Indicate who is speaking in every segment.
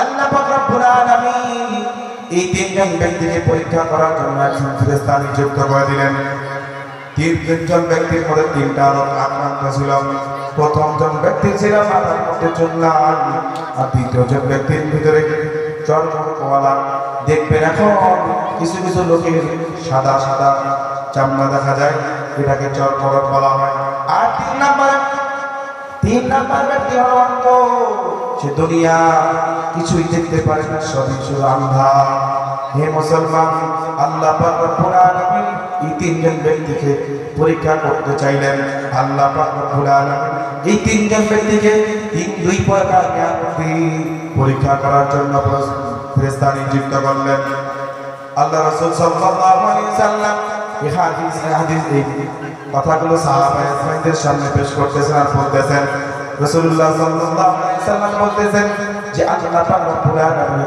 Speaker 1: আল্লাহ পাক রব্বুল আলামিন এই তিনজন ব্যক্তিকে পরীক্ষা করার জন্য একজন ফেরেশতা নিযুক্ত করে দিলেন। তিন তিনজন ব্যক্তির মধ্যে তিনটা রোগ আক্রান্ত ছিল। প্রথম জন ব্যক্তি ছিল মাথার মধ্যে চুল্লান আর দ্বিতীয় জন ব্যক্তির ভিতরে চর্মকওয়ালা দেখবেন এখন কিছু কিছু লোকের সাদা সাদা চামড়া দেখা যায়, এটাকে চর্মরোগ বলা হয়। আর তিন নাম্বার তিন নাম্বার ব্যক্তি হলো অন্ধ। সে দুনিয়া কিছুই দেখতে পারে না, সবই শুধু আন্ধা হে মুসলমান, আল্লাহ পাক রব্বুল আলামিন এই তিনজন ব্যক্তিকে পরীক্ষা করতে চাইলেন। আল্লাহ পাক রব্বুল আলামিন এই তিনজন ব্যক্তিকে তিন, দুই প্রকার পরীক্ষা করার জন্য ফেরেশতা নিযুক্ত করলেন। আল্লাহ রাসূল সাল্লাল্লাহু আলাইহি সাল্লাম এই হাদিস হাদিস, এই কথাগুলো সাহাবা ইসমাইলদের সামনে পেশ করতেছেন আর বলতেছেন রাসূলুল্লাহ সাল্লাল্লাহু আলাইহি সাল্লাম বলতেছেন যে আল্লাহ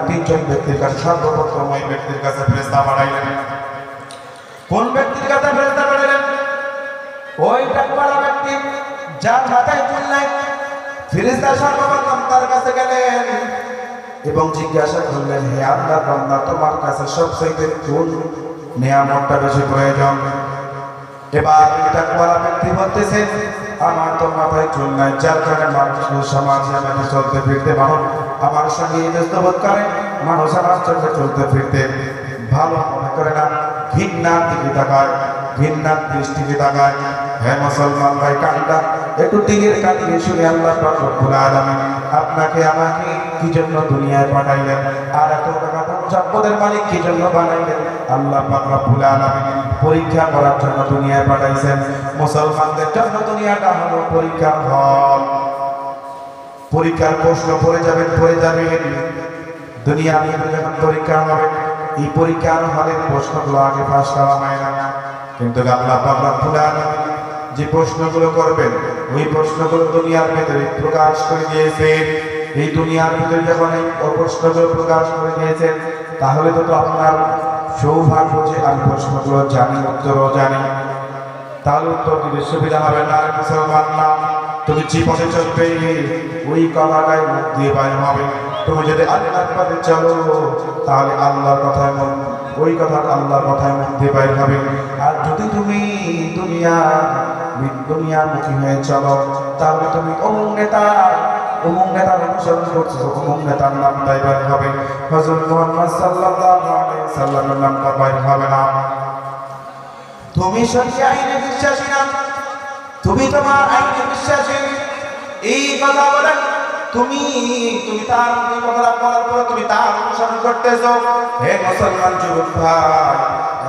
Speaker 1: তিনজন ব্যক্তির কাছে, সর্বপ্রথম ওই ব্যক্তির কাছে ফেরেশতা পাঠাইলেন। কোন ব্যক্তির কাছে ফেরেশতা ওই টাকওয়ালা ব্যক্তি যার মাথায় চুল নাই। ফেরেশতা সর্বপ্রথম তার কাছে গেলেন এবং জিজ্ঞাসা করলেন, হে আল্লাহ, বান্দা, তোমার কাছে সবচেয়ে কোন নিয়ামতটা বেশি প্রয়োজন? এবার বলা ব্যক্তি বলতেছে আমার তো মাথায় চুল নাই যার কারণে মানুষ সমাজে আমাকে চলতে ফিরতে মানুষ আমার সঙ্গে ইনস্তবোধ করে, মানুষ আমার সঙ্গে চলতে ফিরতে ভালো মনে করে না। ঘৃণার দিকে তাকায়, ঘৃণার দৃষ্টিকে তাকায়। হ্যাঁ মুসলমান ভাই কান্ডা একটু দিকের কাটিয়ে শুনে আল্লাহ রব্বুল আপনাকে আমাকে কি জন্য দুনিয়ায় পাঠাইলেন? আর এত টাকা সম্পদের মালিক কি জন্য বানাইলেন? আল্লাহ পাক রব্বুল আলামিন পরীক্ষা করার জন্য দুনিয়ায় পাঠাইছেন। মুসলমানদের জন্য দুনিয়াটা হলো পরীক্ষার হল পরীক্ষার প্রশ্ন পড়ে যাবেন পড়ে যাবেন। দুনিয়া নিয়ে যখন পরীক্ষা হবে, এই পরীক্ষার হলের প্রশ্নগুলো আগে ফাঁস করা হয় না। কিন্তু আল্লাহ পাক রব্বুল আলামিন যে প্রশ্নগুলো করবেন, ওই প্রশ্নগুলো দুনিয়ার ভেতরে প্রকাশ করে দিয়েছেন এই দুনিয়ার ভিতরে যখন এই প্রশ্নগুলো প্রকাশ করে দিয়েছেন তাহলে তো আপনার সৌভাগ্য আমি প্রশ্নগুলো জানি, উত্তরও জানি। তাহলে উত্তর দিতে সুবিধা হবে না, মুসলমান না। তুমি জীবনে চলবে, ওই কথাটাই মুখ দিয়ে বাইরে হবে। তুমি যদি আল্লাহর পথে চলো, তাহলে আল্লাহর কথায় মন, ওই কথা আল্লাহর কথায় মুখ দিয়ে বাইরে হবে। আর যদি তুমি দুনিয়া দুনিয়ামুখী হয়ে চলো, তাহলে তুমি অমুক নেতা অমুক নেতার অনুসরণ করছ অমুক নেতার নাম তাই বাইরে হবে। হজরত মোহাম্মদ সাল্লাল্লাহু আলাইহি সাল্লামের নামটা বাইরে হবে না। তুমি সত্যি আইনে বিশ্বাসী না, তুমি তোমার আইনে বিশ্বাসী। এই কথা বলে তুমি তুমি তার কথাটা বলার পর তুমি তার অনুসরণ করতেছো। হে মুসলমান যুবক ভাই,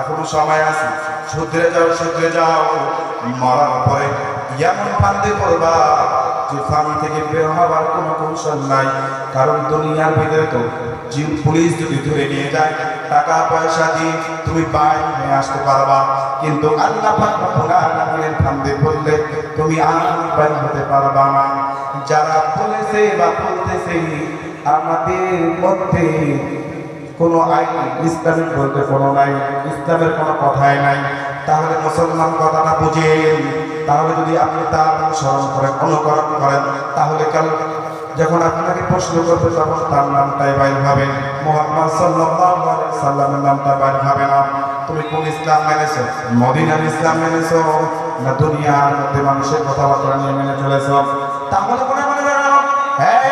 Speaker 1: এখনও সময় আছে, শুধরে যাও শুধরে যাও। মরার পরে এমন ফান্দে পড়বা যে ফান থেকে বের হওয়ার কোনো কৌশল নাই। কারণ দুনিয়ার ভিতরে তো জিম পুলিশ যদি ধরে নিয়ে যায়, টাকা পয়সা দিয়ে তুমি বাইরে নিয়ে আসতে পারবা। কিন্তু আল্লাহ ফান্দে পড়লে তুমি আর হতে পারবা না। যারা বলেছে বা বলতেছে, আমাদের মধ্যে কোনো আইন, ইসলামের বলতে কোনো নাই, ইসলামের কোনো কথাই নাই। তাহলে মুসলমান কথাটা বুঝেন। তাহলে যদি আপনি তার অনুসরণ করেন, অনুকরণ করেন, তাহলে কাল যখন আপনাকে প্রশ্ন করবে, তখন তার নামটাই বাইর হবে। মোহাম্মদ সাল্লামের নামটা বাইর হবে না। তুমি কোন ইসলাম মেনেছো? মদিনার ইসলাম মেনেছো? না দুনিয়ার মধ্যে মানুষের কথাবার্তা নিয়ে মেনে চলেছো? তাহলে মনে মনে হ্যাঁ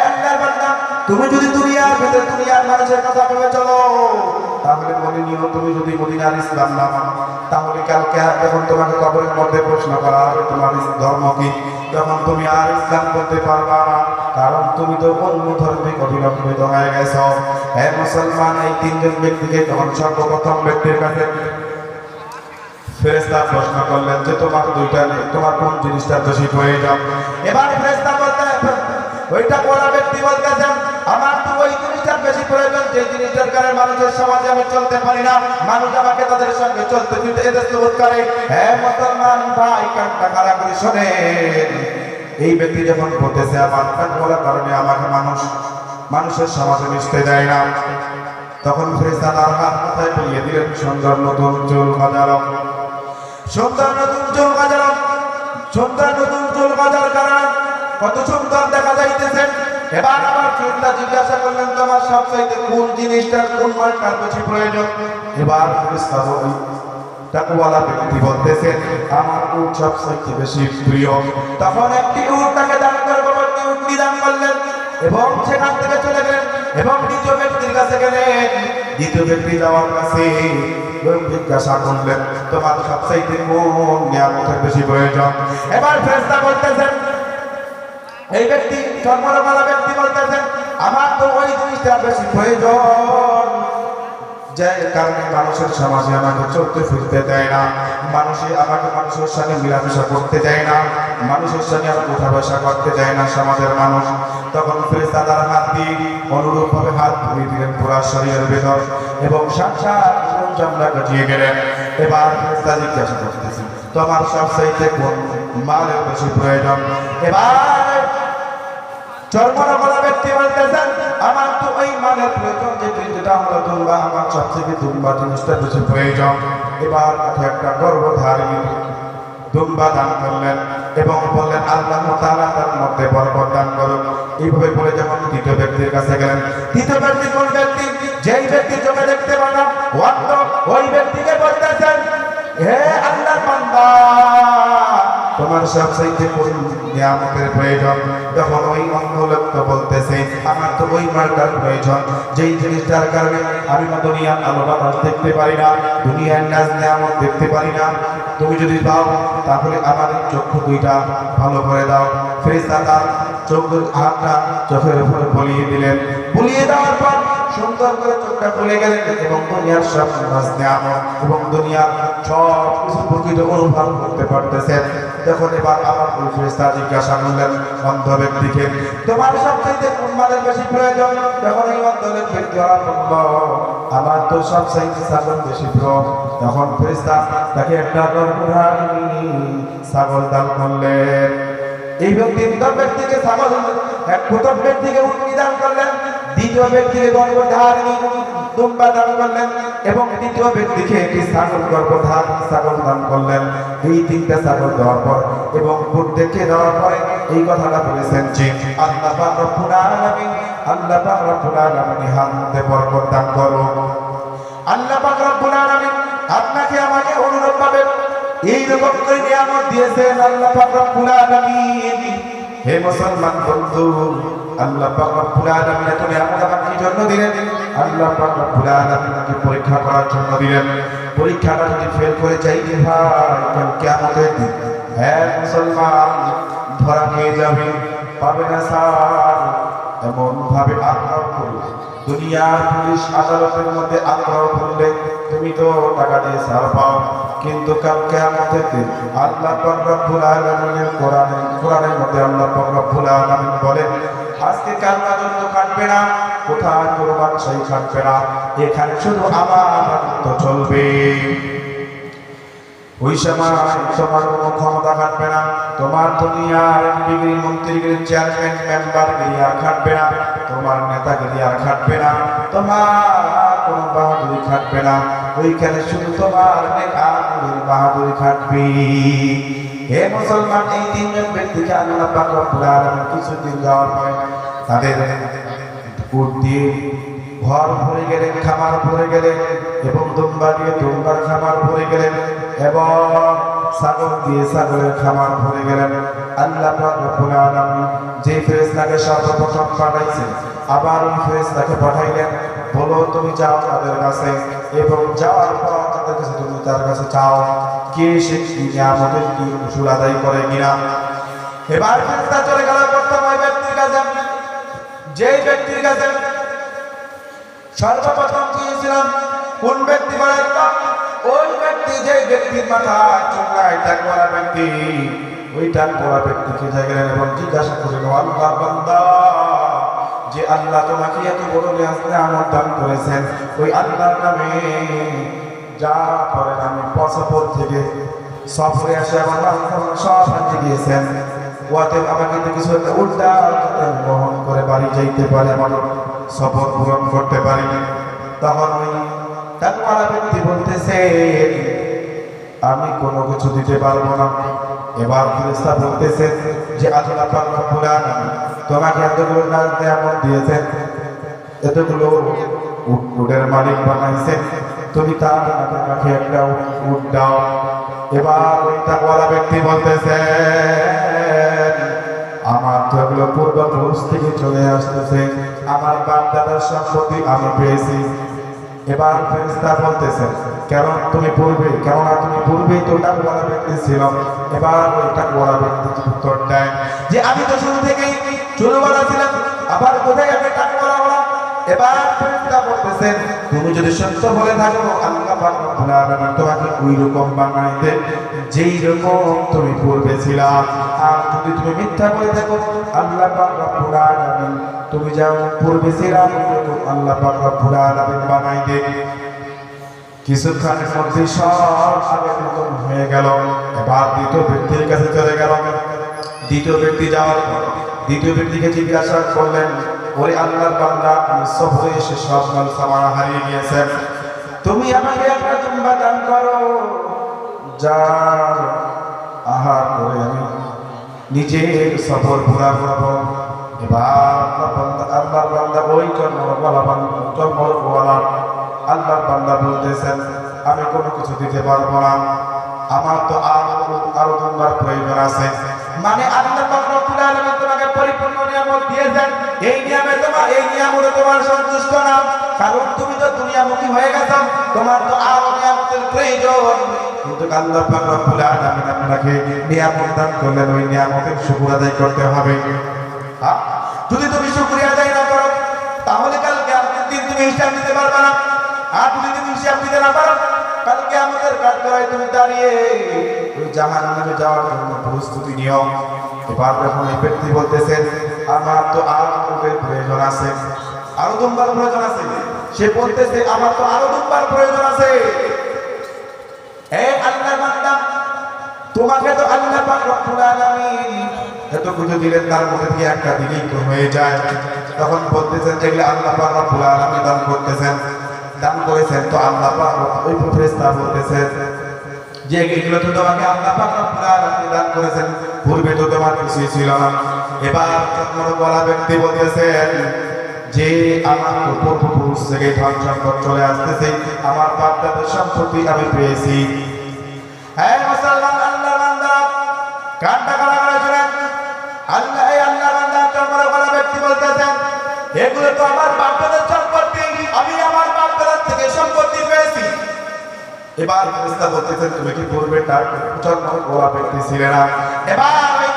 Speaker 1: তুমি যদি দুনিয়ার ভেতরে দুনিয়ার মানুষের কথা ভেবে চলো তুমি যদি মদিনার ইসলাম না মানো তাহলে কালকে আর যখন তোমাকে কবরের মধ্যে প্রশ্ন করা হবে, তোমার ধর্ম কি? তখন তুমি আর ইসলাম করতে পারবা না, কারণ তুমি তো অন্য ধর্মে অধিলম্বিত হয়ে গেছ। হ্যাঁ মুসলমান, এই তিনজন ব্যক্তিকে তখন সর্বপ্রথম ব্যক্তির কাছে ফেরেস্তা প্রশ্ন করলেন যে, তোমার দুইটা নেই তোমার কোন জিনিসটা বেশি প্রয়োজন এবার ফেরেস্তা বলতে ওইটা বলা কারণে মানুষের সমাজে আমি চলতে পারি না। মানুষ আমাকে তাদের সঙ্গে চলতে ফিরতে এদের বোধ করে। হ্যাঁ মুসলমান ভাই কান্না খারা করে শোনেন। এই ব্যক্তি যখন বলতেছে আমার কান বলার কারণে আমাকে মানুষ, মানুষের সমাজে মিশতে দেয় না। তখন ফেরেস্তা তার হাত মাথায় বুলিয়ে দিলেন, সুন্দর নতুন চুল গজালো সুন্দর নতুন চুল গজালো সুন্দর নতুন চুল গজার কারণে কত সুন্দর দেখা যাইতেছে। এবার আবার চিন্তা জিজ্ঞাসা করলেন, তোমার সবচাইতে কোন জিনিসটার কোন মালটার বেশি প্রয়োজন? এবার ফেরেশতা বলি তাকওয়ালা ব্যক্তি বলতেছেন আমার উট সবচাইতে বেশি প্রিয়। তখন একটি উট তাকে দান করব বলতে উট নিদান করলেন এবং সেখান থেকে চলে গেলেন এবং দ্বিতীয় ব্যক্তির কাছে গেলেন। দ্বিতীয় ব্যক্তি যাওয়ার কাছে জিজ্ঞাসা করলেন, তোমার সবচাইতে কোন নিয়ামতের বেশি প্রয়োজন? এবার ফেরেশতা বলতেছেন, এই ব্যক্তি ধর্মরমালা ব্যক্তি বলতেছেন, আমার তো ওই জিনিসটা বেশি প্রয়োজন। যে কারণে মানুষের সমাজে আমাকে চলতে ফিরতে দেয় না, মানুষে আমাকে মানুষের সঙ্গে মিলামেশা করতে দেয় না, মানুষের সঙ্গে আমাকে উঠা বসা করতে দেয় না সমাজের মানুষ। তখন ফেরেস্তা হাত দিয়ে অনুরূপ ভাবে হাত ধুয়ে দিলেন পুরা শরীরের ভেতর এবং সাক্ষাৎ চামড়া কাটিয়ে গেলেন। এবার ফেরেস্তা জিজ্ঞাসা করতেছেন, তোমার সব চাইতে কোন মালের বেশি প্রয়োজন? এবার চর্মনা ব্যক্তি বলতেছেন, আমার তো ওই প্রয়োজন যে যেটা দুম্বা আমার সব থেকে জিনিসটা প্রয়োজন। এবার একটা দুম্বা দান করলেন এবং বললেন, আল্লাহ তাআলা তার মধ্যে বরকত দান করুন এইভাবে বলে যখন তৃতীয় ব্যক্তির কাছে গেলেন, তৃতীয় ব্যক্তি কোন ব্যক্তি? যেই ব্যক্তি চোখে দেখতে পান ওই ব্যক্তিকে তোমার সবচাইতে কোন নিয়ামতের প্রয়োজন। যখন ওই অন্য লোক বলতেছে, আমার তো ওই মালটার প্রয়োজন। যেই জিনিসটার কারণে আমি দুনিয়ার আলো বাতাস দেখতে পারি না, দুনিয়ার নাচ নিয়ামত দেখতে পারি না, তুমি যদি দাও, তাহলে আমার চক্ষু দুইটা ভালো করে দাও। ফেরেশতা তার চোখের হাতটা চোখের উপরে বলিয়ে দিলেন। বলিয়ে দেওয়ার পর সুন্দর করে চোখটা খুলে গেলেন এবং দুনিয়ার সব নাচ নিয়ামত এবং দুনিয়ার সব কিছু প্রকৃত অনুভব করতে পারতেছেন। যখন এবার আমার ওই ফেরেশতা জিজ্ঞাসা করলেন, অন্ধ ব্যক্তিকে, তোমার সবচাইতে কোন মালের বেশি প্রয়োজন? যখন এই অন্ধ ব্যক্তি আমার তো সব চাইতে ছাগল বেশি প্রিয়। তখন ফেরেশতা তাকে একটা ছাগল দান করলেন। এই ব্যক্তি ব্যক্তিকে ছাগল, এক প্রথম ব্যক্তিকে উটনি দান করলেন। দ্বিতীয় ব্যক্তিকে গর্ভধারিণী দুম্বা দান করলেন এবং তৃতীয় ব্যক্তিকে একটি ছাগল গর্ভধার, ছাগল দান করলেন। এই তিনটা ছাগল দেওয়ার পর এবং প্রত্যেককে দেওয়ার পরে এই কথাটা বলেছেন যে, আল্লাহ পাক রব্বুল আলামিন, আল্লাহ পাক রব্বুল আলামিন দান করো। আল্লাহ পাক রব্বুল আলামিন আপনাকে আমাকে অনুরূপ ভাবে এই রকম করে নিয়ামত দিয়েছেন আল্লাহ পাক রব্বুল আলামিন। হে মুসলমান বন্ধু, আল্লাহ পাক রব্বুল আলামিন এত নিয়ামত আমাকে কি জন্য দিলেন? আল্লাহ পাক রব্বুল আলামিন আমাকে পরীক্ষা করার জন্য দিলেন। পরীক্ষাটা যদি ফেল করে যাই রে ভাই, কাল কিয়ামতের দিন। হ্যাঁ মুসলমান, ধরা খেয়ে যাবে, পাবে না স্যার। এমন ভাবে আক্রমণ করবে দুনিয়ার পুলিশ আদালতের মধ্যে আক্রমণ করলে, তুমি তো টাকা দিয়ে ছাড় পাও। কিন্তু কাল কিয়ামতের দিন আল্লাহ রব্বুল আলামিনের কোরআনে, কোরআনের মধ্যে আল্লাহ রব্বুল আলামিন বলেন, আজকে কার রাজত্ব খাটবে না? কোথায় কোনো বাদশাহী খাটবে না? এখানে শুধু আমার রাজত্ব চলবে। ওই সময় তোমার কোনো ক্ষমতা খাটবে না। তোমার দুনিয়ার ডিগ্রি মন্ত্রীগিরি চেয়ারম্যান আর খাটবে না। তোমার নেতাগিরি আর খাটবে না। তোমার কোনো বাহাদুরি খাটবে না। ওইখানে শুধু তোমার নেতাগিরি বাহাদুর খাটবে। হে মুসলমান, এই তিনজন ব্যক্তিকে আল্লাহ পাক রব্বুল কিছুদিন যাওয়ার পরে তাদের ঘর ভরে গেলেন, খামার ভরে গেলেন এবং দুম্বা দিয়ে দুম্বার খামার ভরে গেলেন এবং ছাগল দিয়ে ছাগলের খামার ভরে গেলেন। আল্লাহ রব্বুল আলামিন যে ফেরেশতাকে সর্বপ্রথম পাঠাইছেন, আবার ওই ফেরেশতাকে পাঠাইলেন, বলো তুমি যাও তাদের কাছে। এবং যাওয়ার পর তাদের কাছে তুমি তার কাছে চাও কে সে নিয়ামতের কি উসুল আদায় করে কিনা। এবার ফেরেশতা চলে গেল প্রথম ওই ব্যক্তির কাছে। যেই ব্যক্তির কাছে সর্বপ্রথম গিয়েছিলাম কোন ব্যক্তি বলেন ওই ব্যক্তি যে ব্যক্তির মাথা চুলকায় টাক বলা ব্যক্তি। ওই টাক বলা ব্যক্তিকে গেলেন এবং জিজ্ঞাসা করলেন আল্লাহ বান্দা। যে আল্লাহ তোমাকে এত বড় নিয়ামত দান করেছেন, ওই আল্লাহর নামে যা করেন আমি পশপর থেকে সফরে আসে আমার সব হারিয়ে গিয়েছেন। ওয়াতে আমাকে তো কিছু একটা উল্টা গ্রহণ করে বাড়ি যাইতে পারে, আমার সফর পূরণ করতে পারি তখন ওই তাকওয়ালা ব্যক্তি বলতেছে আমি কোনো কিছু দিতে পারব না। এবার ফেরেশতা বলতেছেন যে আল্লাহ পাক রব্বুল আলামিন তোমাকে এতগুলো নাজ নিয়ামত দিয়েছেন, এতগুলো উটের মালিক বানাইছেন, তুমি তার হাতে কাছে একটা উট দাও। এবার ওই তাকওয়ালা ব্যক্তি বলতেছে, আমার তো এগুলো পূর্বপুরুষ থেকে চলে আসতেছে। আমার বাপ দাদার সম্পত্তি আমি পেয়েছি। এবার ফেরেস্তা বলতেছে কেন তুমি পূর্বে, কেননা তুমি পূর্বেই তো টাকুয়ালা ব্যক্তি ছিল। এবার ওই টাকুয়ালা ব্যক্তি উত্তর দেয় যে, আমি তো শুরু থেকেই চুলওয়ালা ছিলাম, আবার কোথায় আমি হলাম এবার ফেরেশতা বলতেছেন তুমি যদি সত্য বলে থাকো আল্লাহ পাক রব্বুল আলামিন তোমাকে ওই রকম বানাইতে, যেই রকম তুমি পূর্বে ছিলা। আর যদি তুমি মিথ্যা বলে থাকো, আল্লাহ পাক রব্বুল আলামিন, তুমি যাও পূর্বে ছিলা আল্লাহ পাক রব্বুল আলামিন বানাইতে। কিছুক্ষণের মধ্যে সব আগের মতন হয়ে গেল। এবার দ্বিতীয় ব্যক্তির কাছে চলে গেল। দ্বিতীয় ব্যক্তি যাওয়ার দ্বিতীয় ব্যক্তিকে জিজ্ঞাসা করলেন ওরে আল্লাহর বান্দা আমি সফরে এসে সব মাল সামানা হারিয়ে গিয়েছেন। তুমি আমাকে একটা দুম্বা দান করো। যার আহার করে আমি নিজের সফর পুরা করব এবার আল্লাহর বান্দা ওই জন্মওয়ালা বান্দা জন্মওয়ালা আল্লাহর বান্দা বলতেছেন, আমি কোনো কিছু দিতে পারব না। আমার তো আরও আরও তোমার প্রয়োজন আছে। মানে আল্লাহ পাক রব্বুল আলামিন তোমাকে পরিপূর্ণ নিয়ামত দিয়েছেন। এই নিয়ামে তোমার এই নিয়ামতে তোমার সন্তুষ্ট না। কারণ তুমি তো দুনিয়ামুখী হয়ে গেছো। তোমার তো আরও নিয়ামতের প্রয়োজন। কিন্তু আল্লাহ পাক রব্বুল আলামিন আপনাকে নিয়ামত দান করলেন। ওই নিয়ামতের শুকর আদায় করতে হবে? যদি তুমি শুকরিয়া আদায় না করো, তাহলে কালকে আপনি দিন তুমি হিসাব দিতে পারবে না। আর যদি তুমি হিসাব দিতে না পারো কালকে আমাদের কাজ তুমি দাঁড়িয়ে জাহান নামে যাওয়ার জন্য প্রস্তুতি নিও। এবার যখন এই ব্যক্তি বলতেছেন, আমার তো আরও প্রয়োজন আছে। আরও দুম্বার প্রয়োজন আছে? সে বলতেছে, আমার তো আরও দুম্বার প্রয়োজন আছে। হে বান্দা, তোমাকে তো আল্লাহ পাক রব্বুল আলামিন তার মধ্যে থেকে একটা দিলেই হয়ে যায়। তখন বলতেছেন যেগুলো আল্লাহ পাক দান করতেছেন। দান করেছেন তো আল্লাহ পাক? ওই ফেরেশতা বলতেছেন যে এগুলো তো তোমাকে আল্লাহ পাক রব্বুল আলামিন দান করেছেন, পূর্বে তো তোমার কিছুই ছিল না। এবার চন্দ্র বলা ব্যক্তি বলতেছেন যে আমার তো পূর্বপুরুষ থেকে ধন সম্পদ চলে আসতেছে, আমার বাপ দাদার সম্পত্তি আমি পেয়েছি। হ্যাঁ মুসলমান আল্লাহ বান্দা, কানটা করা করে শুনেন। আল্লাহ আল্লাহ বান্দা চন্দ্র বলা ব্যক্তি বলতেছেন, এগুলো তো আমার বাপ এবার ফেরেশতা বলতেছেন, তুমি কি পূর্বে তার জন্ম বলা ব্যক্তি ছিলে না? এবার ওই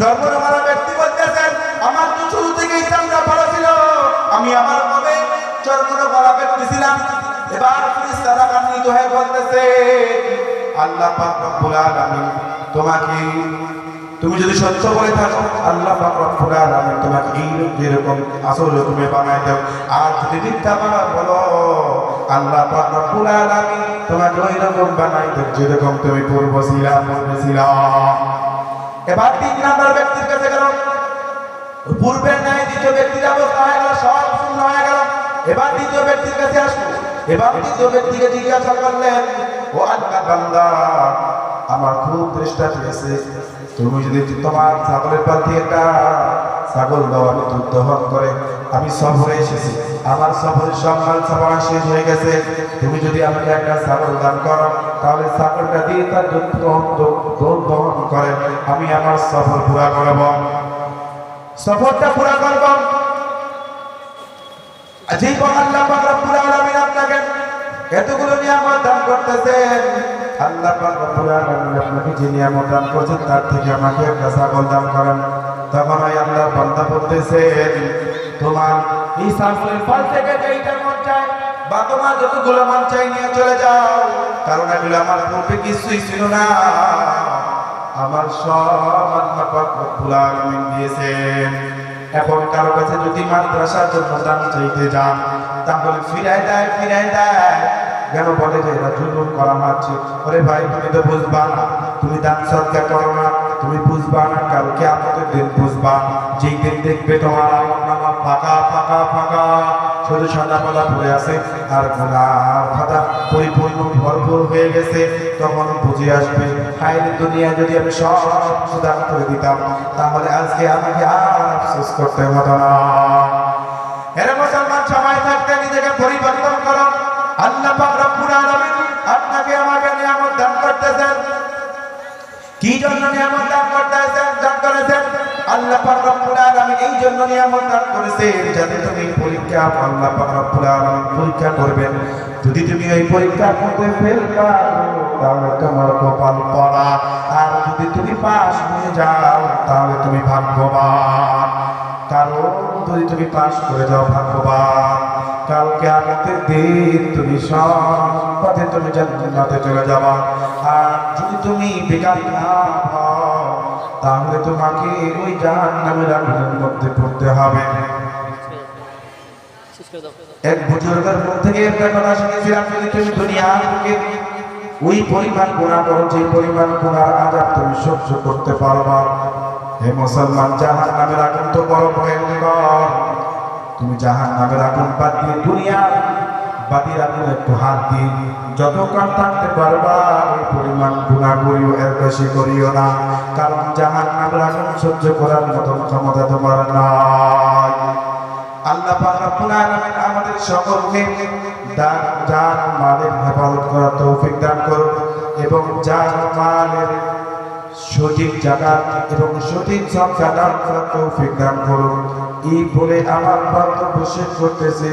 Speaker 1: জন্ম ব্যক্তি বলতেছেন, আমার তো শুরু থেকেই ভালো ছিল। আমি আমার কবে জন্ম বলা ব্যক্তি ছিলাম। এবার ফেরেশতারা কান্নিত হয়ে বলতেছে আল্লাহ পাক রব্বুল আলামিন তোমাকে তুমি যদি সত্য বলে থাকো, আল্লাহ পাক রব্বুল আলামিন তোমাকে এই যেরকম আসল রকমে বানাই দাও। আর যদি মিথ্যা বানা বলো, আল্লাহ পাক রব্বুল আলামিন তোমাকে ওই রকম বানাই দাও যেরকম তুমি পূর্ব ছিলা পূর্বে ছিলা এবার তিন নাম্বার ব্যক্তির কাছে গেল। পূর্বের ন্যায় দ্বিতীয় ব্যক্তির অবস্থা হয়ে গেল, সব শূন্য হয়ে গেল। এবার দ্বিতীয় ব্যক্তির কাছে আসলো এবার দ্বিতীয় ব্যক্তিকে জিজ্ঞাসা করলেন, ও আল্লাহ বান্দা, আমার খুব চেষ্টা পেয়েছে। তুমি যদি তোমার ছাগলের পাল দিয়ে একটা ছাগল দাও, আমি দুধ দহন করে, আমি সফরে এসেছি। আমার সফরের সব মাল সামানা শেষ হয়ে গেছে। তুমি যদি আমাকে একটা ছাগল দান করো, তাহলে ছাগলটা দিয়ে তার দুধ দুধ দহন করে, আমি আমার সফর পুরা করব। সফরটা পুরা করব। জীবন আল্লাহ রব্বুল আলামিন আপনাকে। এতগুলো নিয়ামত দান করতেছেন। তার থেকে আমাকে একটা ছাগল দান করেন। তখন ওই আল্লাহ তোমার এই ছাগলের চলে যাও। কারণ এগুলো আমার পূর্বে কিছুই ছিল না। আমার সব আল্লাহ দিয়েছেন। এখন কারও কাছে যদি মাদ্রাসার জন্য দান চাইতে যান, তাহলে ফিরাই দেয় ফিরাই দেয়। কেন বলে যে এটা জুলুম করা হচ্ছে ওরে ভাই, তুমি তো বুঝবা না। তুমি দান সৎকার করো না। তুমি বুঝবা না, কালকে আমাদের দিন বুঝবা। যেই দিন দেখবে তোমার আমল নামা ফাঁকা ফাঁকা ফাঁকা। শুধু সাদা পাতা পড়ে আছে, আর গুনার খাতা পরিপূর্ণ ভরপুর হয়ে গেছে। তখন বুঝে আসবে হাইরে দুনিয়া, যদি আমি সব সুদান করে দিতাম, তাহলে আজকে আমাকে আর আফসোস করতে হতো না। জন্য নিয়ামত দান করতেছেন, দান করেছেন। আল্লাহ পাক রব্বুল আলামিন এই জন্য নিয়ামত দান করেছেন, যাতে তুমি পরীক্ষা, আল্লাহ পাক রব্বুল আলামিন পরীক্ষা করবেন। যদি তুমি এই পরীক্ষার মধ্যে ফেল তাহলে তোমার কপাল পড়া। আর যদি তুমি পাস হয়ে যাও, তাহলে তুমি ভাগ্যবান। কারণ যদি তুমি পাস করে যাও, ভাগ্যবান। কালকে আমাদের দিন তুমি সব পথে তুমি জান্নাতে চলে যাবা। আর তুমি বেকার না তাহলে তোমাকে ওই জাহান্নামের আগুনের মধ্যে পড়তে হবে। এক বুজুর্গের মুখ থেকে একটা কথা শুনেছিলাম যদি তুমি দুনিয়া থেকে ওই পরিমাণ গুণা করো, যে পরিমাণ গুণার আজাব তুমি সহ্য করতে পারবা। হে মুসলমান জাহান নামের আগুন তো বড় ভয়ঙ্কর। তুমি জাহান নামের আগুন বাদ দিয়ে দুনিয়া বাতির আগুন একটু হাত দিয়ে যতক্ষণ থাকতে পারবা, ওই পরিমাণ গুণা করিও এর বেশি করিও না। কারণ জাহান নামের আগুন সহ্য করার মতন ক্ষমতা তোমার নাই। আল্লাহ রব্বুল আলামিন আমাদের সকলকে দান, যার মালের হেফাজত করার তৌফিক দান করুন এবং যার মালের সঠিক জাকাত এবং সঠিক সংখ্যা দান করার তৌফিক দান করুন। এই বলে আমার বক্তব্য শেষ করতেছি।